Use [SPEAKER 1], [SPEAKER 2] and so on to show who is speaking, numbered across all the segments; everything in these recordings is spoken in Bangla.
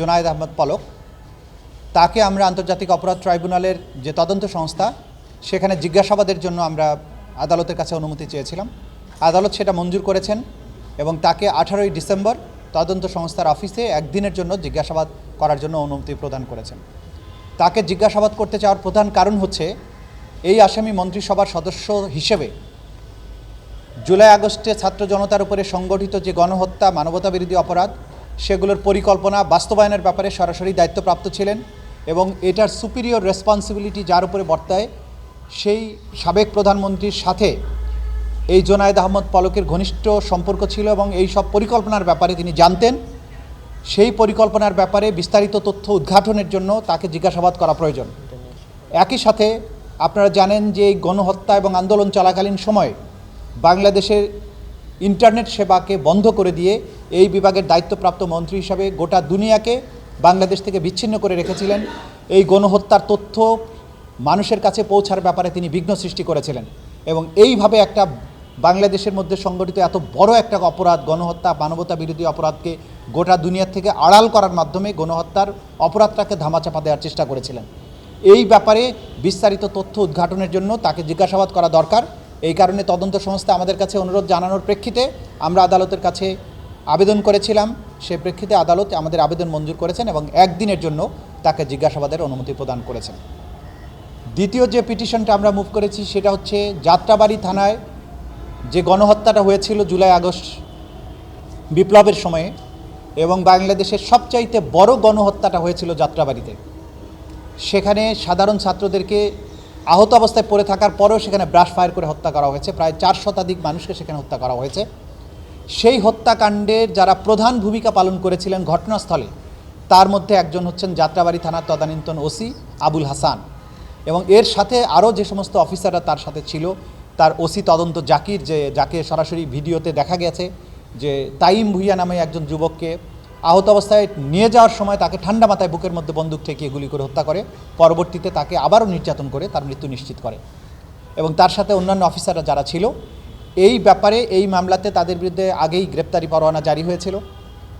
[SPEAKER 1] জোনায়েদ আহমদ পলক। তাকে আমরা আন্তর্জাতিক অপরাধ ট্রাইব্যুনালের যে তদন্ত সংস্থা, সেখানে জিজ্ঞাসাবাদের জন্য আমরা আদালতের কাছে অনুমতি চেয়েছিলাম। আদালত সেটা মঞ্জুর করেছেন এবং তাকে আঠারোই ডিসেম্বর তদন্ত সংস্থার অফিসে একদিনের জন্য জিজ্ঞাসাবাদ করার জন্য অনুমতি প্রদান করেছেন। তাকে জিজ্ঞাসাবাদ করতে চাওয়ার প্রধান কারণ হচ্ছে, এই আসামি মন্ত্রিসভার সদস্য হিসেবে জুলাই আগস্টে ছাত্র জনতার উপরে সংগঠিত যে গণহত্যা, মানবতাবিরোধী অপরাধ সেগুলোর পরিকল্পনা বাস্তবায়নের ব্যাপারে সরাসরি দায়িত্বপ্রাপ্ত ছিলেন এবং এটার সুপিরিয়র রেসপন্সিবিলিটি যার উপরে বর্তায়, সেই সাবেক প্রধানমন্ত্রীর সাথে এই জোনায়েদ আহমদ পলকের ঘনিষ্ঠ সম্পর্ক ছিল এবং এই সব পরিকল্পনার ব্যাপারে তিনি জানতেন। সেই পরিকল্পনার ব্যাপারে বিস্তারিত তথ্য উদ্ঘাটনের জন্য তাকে জিজ্ঞাসাবাদ করা প্রয়োজন। একই সাথে আপনারা জানেন যে এই গণহত্যা এবং আন্দোলন চলাকালীন সময়ে বাংলাদেশের ইন্টারনেট সেবাকে বন্ধ করে দিয়ে এই বিভাগের দায়িত্বপ্রাপ্ত মন্ত্রী হিসাবে গোটা দুনিয়াকে বাংলাদেশ থেকে বিচ্ছিন্ন করে রেখেছিলেন। এই গণহত্যার তথ্য মানুষের কাছে পৌঁছার ব্যাপারে তিনি বিঘ্ন সৃষ্টি করেছিলেন এবং এইভাবে একটা বাংলাদেশের মধ্যে সংগঠিত এত বড় একটা অপরাধ, গণহত্যা, মানবতা বিরোধী অপরাধকে গোটা দুনিয়ার থেকে আড়াল করার মাধ্যমে গণহত্যার অপরাধটাকে ধামাচাপা দেওয়ার চেষ্টা করেছিলেন। এই ব্যাপারে বিস্তারিত তথ্য উদ্ঘাটনের জন্য তাকে জিজ্ঞাসাবাদ করা দরকার। এই কারণে তদন্ত সংস্থা আমাদের কাছে অনুরোধ জানানোর প্রেক্ষিতে আমরা আদালতের কাছে আবেদন করেছিলাম। সে প্রেক্ষিতে আদালত আমাদের আবেদন মঞ্জুর করেছেন এবং একদিনের জন্য তাকে জিজ্ঞাসাবাদের অনুমতি প্রদান করেছেন। দ্বিতীয় যে পিটিশনটা আমরা মুভ করেছি সেটা হচ্ছে যাত্রাবাড়ি থানায় যে গণহত্যাটা হয়েছিল জুলাই আগস্ট বিপ্লবের সময়ে এবং বাংলাদেশের সবচাইতে বড় গণহত্যাটা হয়েছিল যাত্রাবাড়িতে। সেখানে সাধারণ ছাত্রদেরকে আহত অবস্থায় পড়ে থাকার পরেও সেখানে ব্রাশ ফায়ার করে হত্যা করা হয়েছে। প্রায় চার শতাধিক মানুষকে সেখানে হত্যা করা হয়েছে। সেই হত্যাকাণ্ডের যারা প্রধান ভূমিকা পালন করেছিলেন ঘটনাস্থলে, তার মধ্যে একজন হচ্ছেন যাত্রাবাড়ি থানার তদানীন্তন ওসি আবুল হাসান। এবং এর সাথে আরও যে সমস্ত অফিসাররা তার সাথে ছিল, তার ওসি তদন্ত জাকির, যে যাকে সরাসরি ভিডিওতে দেখা গেছে, যে তাইম ভুইয়া নামে একজন যুবককে আহত অবস্থায় নিয়ে যাওয়ার সময় তাকে ঠান্ডা মাথায় বুকের মধ্যে বন্দুক ঠেকিয়ে গুলি করে হত্যা করে, পরবর্তীতে তাকে আবারও নির্যাতন করে তার মৃত্যু নিশ্চিত করে। এবং তার সাথে অন্যান্য অফিসাররা যারা ছিল, এই ব্যাপারে, এই মামলাতে তাদের বিরুদ্ধে আগেই গ্রেপ্তারি পরোয়ানা জারি হয়েছিল।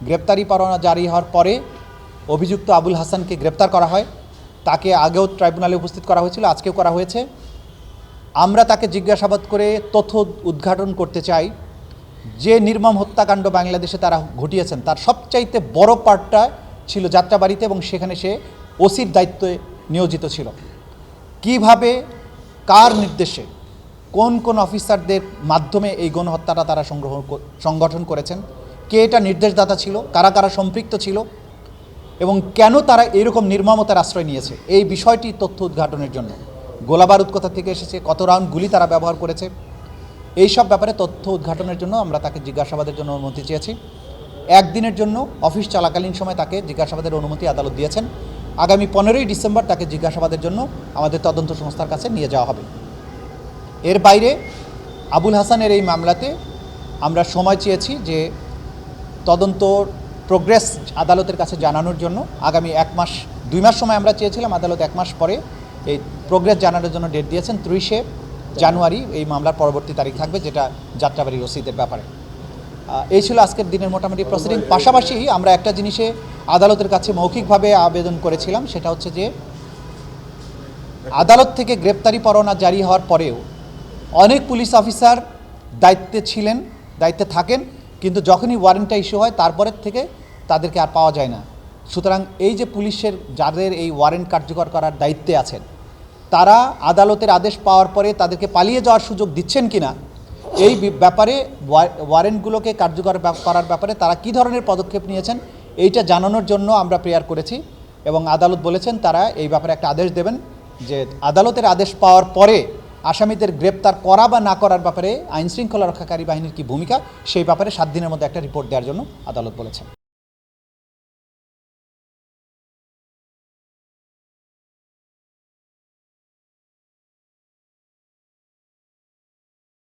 [SPEAKER 1] গ্রেপ্তারি পরোয়ানা জারি হওয়ার পরে অভিযুক্ত আবুল হাসানকে গ্রেপ্তার করা হয়। তাকে আগেও ট্রাইব্যুনালে উপস্থিত করা হয়েছিল, আজকেও করা হয়েছে। আমরা তাকে জিজ্ঞাসাবাদ করে তথ্য উদ্ঘাটন করতে চাই। যে নির্মম হত্যাকাণ্ড বাংলাদেশে তারা ঘটিয়েছেন, তার সবচাইতে বড় পার্টটা ছিল যাত্রাবাড়িতে এবং সেখানে সে ওসির দায়িত্বে নিয়োজিত ছিল। কীভাবে, কার নির্দেশে, কোন কোন অফিসারদের মাধ্যমে এই গণহত্যাটা তারা সংগ্রহ সংগঠন করেছেন, কে এটা নির্দেশদাতা ছিল, কারা কারা সম্পৃক্ত ছিল, এবং কেন তারা এরকম নির্মমতার আশ্রয় নিয়েছে, এই বিষয়টি তথ্য উদ্ঘাটনের জন্য। গোলাবারুদ কোথা থেকে এসেছে, কত রাউন্ড গুলি তারা ব্যবহার করেছে এই সব ব্যাপারে তথ্য উদ্ঘাটনের জন্য আমরা তাকে জিজ্ঞাসাবাদের জন্য অনুমতি চেয়েছি। একদিনের জন্য অফিস চলাকালীন সময় তাকে জিজ্ঞাসাবাদের অনুমতি আদালত দিয়েছেন। আগামী পনেরোই ডিসেম্বর তাকে জিজ্ঞাসাবাদের জন্য আমাদের তদন্ত সংস্থার কাছে নিয়ে যাওয়া হবে। এর বাইরে আবুল হাসানের এই মামলাতে আমরা সময় চেয়েছি যে তদন্ত প্রোগ্রেস আদালতের কাছে জানানোর জন্য। আগামী এক মাস, দুই মাস সময় আমরা চেয়েছিলাম, আদালত এক মাস পরে এই প্রোগ্রেস জানানোর জন্য ডেট দিয়েছেন, ত্রিশে জানুয়ারি এই মামলার পরবর্তী তারিখ থাকবে, যেটা যাত্রাবাড়ি রসিদের ব্যাপারে। এই ছিল আজকের দিনের মোটামুটি প্রসিডিং। পাশাপাশি আমরা একটা জিনিসে আদালতের কাছে মৌখিকভাবে আবেদন করেছিলাম, সেটা হচ্ছে যে, আদালত থেকে গ্রেপ্তারি পরোয়ানা জারি হওয়ার পরেও অনেক পুলিশ অফিসার দায়িত্বে ছিলেন, দায়িত্বে থাকেন, কিন্তু যখনই ওয়ারেন্টটা ইস্যু হয়, তারপরের থেকে তাদেরকে আর পাওয়া যায় না। সুতরাং এই যে পুলিশের, যাদের এই ওয়ারেন্ট কার্যকর করার দায়িত্বে আছেন তারা আদালতের আদেশ পাওয়ার পরে তাদেরকে পালিয়ে যাওয়ার সুযোগ দিচ্ছেন কি না এই ব্যাপারে ওয়া- ওয়ারেন্টগুলোকে কার্যকর করার ব্যাপারে তারা কী ধরনের পদক্ষেপ নিয়েছেন, এইটা জানানোর জন্য আমরা প্রেয়ার করেছি এবং আদালত বলেছেন তারা এই ব্যাপারে একটা আদেশ দেবেন যে আদালতের আদেশ পাওয়ার পরে আসামিদের গ্রেপ্তার করা বা না করার ব্যাপারে আইনশৃঙ্খলা রক্ষাকারী বাহিনীর কী ভূমিকা, সেই ব্যাপারে সাত দিনের মধ্যে একটা রিপোর্ট দেওয়ার জন্য আদালত বলেছেন।